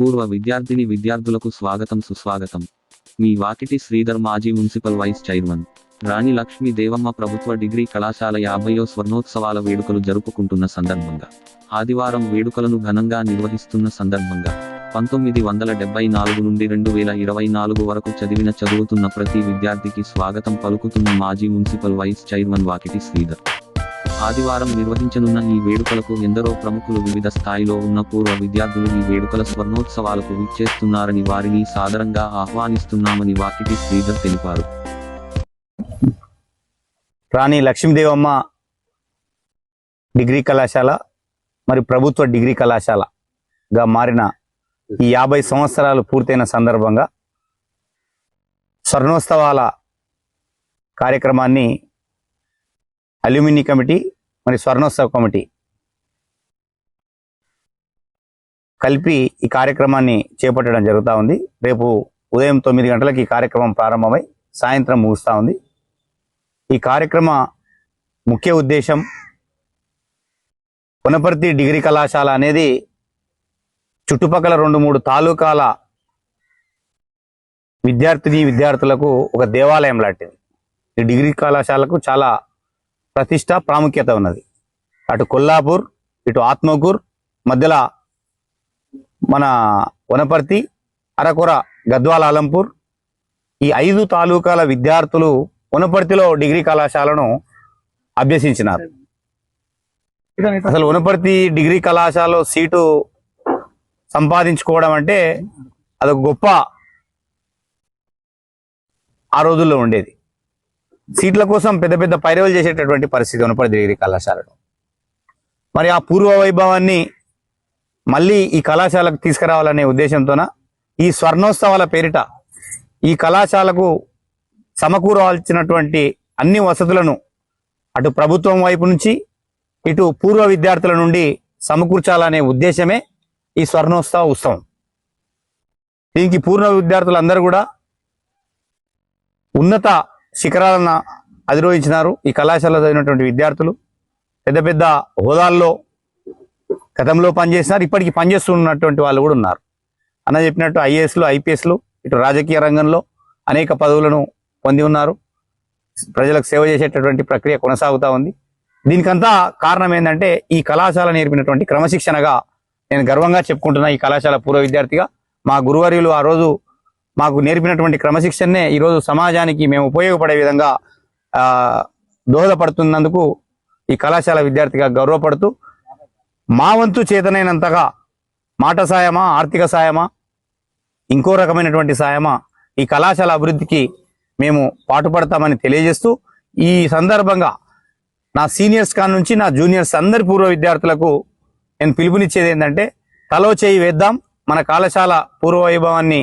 పూర్వ విద్యార్థిని విద్యార్థులకు స్వాగతం సుస్వాగతం. మీ వాకిటి శ్రీధర్ మాజీ municipal vice chairman. Rani Lakshmi Devamma ప్రభుత్వ డిగ్రీ కళాశాల యాభయో స్వర్ణోత్సవాల వేడుకలు జరుపుకుంటున్న సందర్భంగా. ఆదివారం వేడుకలను ఘనంగా నిర్వహిస్తున్న సందర్భంగా. పంతొమ్మిది వందల డెబ్బై నాలుగు నుండి రెండు వేల ఇరవై నాలుగు వరకు చదివిన చదువుతున్న ప్రతి విద్యార్థికి స్వాగతం పలుకుతున్న మాజీ municipal vice chairman Vakiti Sridhar. ఆదివారం నిర్వహించనున్న ఈ వేడుకలకు ఎందరో ప్రముఖులు వివిధ స్థాయిలో ఉన్న పూర్వ విద్యార్థులు ఈ వేడుకల స్వర్ణోత్సవాలకు విచ్చేస్తున్నారని వారిని సాదరంగా ఆహ్వానిస్తున్నామని వాకిటి శ్రీధర్ తెలిపారు. రాణి లక్ష్మీదేవమ్మ డిగ్రీ కళాశాల మరి ప్రభుత్వ డిగ్రీ కళాశాలగా మారిన ఈ యాభై సంవత్సరాలు పూర్తయిన సందర్భంగా స్వర్ణోత్సవాల కార్యక్రమాన్ని అల్యూమిని కమిటీ మరి స్వర్ణోత్సవ కమిటీ కలిపి ఈ కార్యక్రమాన్ని చేపట్టడం జరుగుతూ ఉంది. రేపు ఉదయం తొమ్మిది గంటలకు ఈ కార్యక్రమం ప్రారంభమై సాయంత్రం ముగుస్తూ ఉంది. ఈ కార్యక్రమ ముఖ్య ఉద్దేశం పునపర్తి డిగ్రీ కళాశాల అనేది చుట్టుపక్కల రెండు మూడు తాలూకాల విద్యార్థిని విద్యార్థులకు ఒక దేవాలయం లాంటిది. ఈ డిగ్రీ కళాశాలకు చాలా ప్రతిష్ట ప్రాముఖ్యత ఉన్నది. అటు కొల్లాపూర్ ఇటు ఆత్మకూర్ మధ్యలో మన వనపర్తి అరకొర గద్వాల అలంపూర్ ఈ ఐదు తాలూకాల విద్యార్థులు వనపర్తిలో డిగ్రీ కళాశాలను అభ్యసించినారు. అసలు వనపర్తి డిగ్రీ కళాశాలలో సీటు సంపాదించుకోవడం అంటే అదొక గొప్ప ఆ రోజుల్లో ఉండేది. సీట్ల కోసం పెద్ద పెద్ద పైరవలు చేసేటటువంటి పరిస్థితి ఉన్నప్పుడు డిగ్రీ కళాశాలలో. మరి ఆ పూర్వ వైభవాన్ని మళ్ళీ ఈ కళాశాలకు తీసుకురావాలనే ఉద్దేశంతోన ఈ స్వర్ణోత్సవాల పేరిట ఈ కళాశాలకు సమకూరవలసినటువంటి అన్ని వసతులను అటు ప్రభుత్వం వైపు నుంచి ఇటు పూర్వ విద్యార్థుల నుండి సమకూర్చాలనే ఉద్దేశమే ఈ స్వర్ణోత్సవ ఉత్సవం. దీనికి పూర్వ విద్యార్థులందరూ కూడా ఉన్నత శిఖరాలను అధిరోహించినారు ఈ కళాశాలలో చదివినటువంటి విద్యార్థులు. పెద్ద పెద్ద హోదాల్లో గతంలో పనిచేసినారు ఇప్పటికీ పనిచేస్తున్నటువంటి వాళ్ళు కూడా ఉన్నారు. అన్న చెప్పినట్టు ఐఏఎస్లు ఐపీఎస్లు ఇటు రాజకీయ రంగంలో అనేక పదవులను పొంది ఉన్నారు. ప్రజలకు సేవ చేసేటటువంటి ప్రక్రియ కొనసాగుతూ ఉంది. దీనికంతా కారణం ఏంటంటే ఈ కళాశాల నేర్పినటువంటి క్రమశిక్షణగా నేను గర్వంగా చెప్పుకుంటున్నా ఈ కళాశాల పూర్వ విద్యార్థిగా. మా గురువర్యులు ఆ రోజు మాకు నేర్పినటువంటి క్రమశిక్షణనే ఈరోజు సమాజానికి మేము ఉపయోగపడే విధంగా దోహదపడుతున్నందుకు ఈ కళాశాల విద్యార్థిగా గౌరవపడుతూ మా వంతు చేతనైనంతగా మాట సాయమా ఆర్థిక సాయమా ఇంకో రకమైనటువంటి సాయమా ఈ కళాశాల అభివృద్ధికి మేము పాటుపడతామని తెలియజేస్తూ ఈ సందర్భంగా నా సీనియర్స్ కాడ నుంచి నా జూనియర్స్ అందరి పూర్వ విద్యార్థులకు నేను పిలుపునిచ్చేది ఏంటంటే తలో చేయి వేద్దాం మన కళాశాల పూర్వ వైభవాన్ని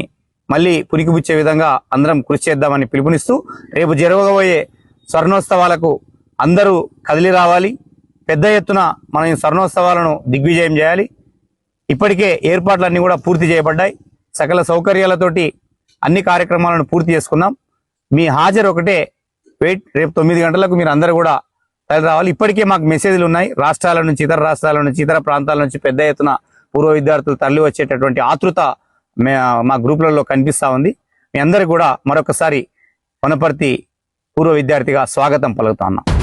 మళ్ళీ పురికిపుచ్చే విధంగా అందరం కృషి చేద్దామని పిలుపునిస్తూ రేపు జరగబోయే స్వర్ణోత్సవాలకు అందరూ కదిలి రావాలి. పెద్ద ఎత్తున మనం ఈ స్వర్ణోత్సవాలను దిగ్విజయం చేయాలి. ఇప్పటికే ఏర్పాట్లన్నీ కూడా పూర్తి చేయబడ్డాయి. సకల సౌకర్యాలతోటి అన్ని కార్యక్రమాలను పూర్తి చేసుకున్నాం. మీ హాజరు ఒకటే. వెయిట్ రేపు తొమ్మిది గంటలకు మీరు అందరూ కూడా తరలి రావాలి. ఇప్పటికే మాకు మెసేజ్లు ఉన్నాయి. రాష్ట్రాల నుంచి ఇతర రాష్ట్రాల నుంచి ఇతర ప్రాంతాల నుంచి పెద్ద ఎత్తున పూర్వ విద్యార్థులు తరలి వచ్చేటటువంటి ఆతృత మే- మా గ్రూపులలో కనిపిస్తా ఉంది. మీ అందరు కూడా మరొకసారి వనపర్తి పూర్వ విద్యార్థిగా స్వాగతం పలుకుతా ఉన్నాం.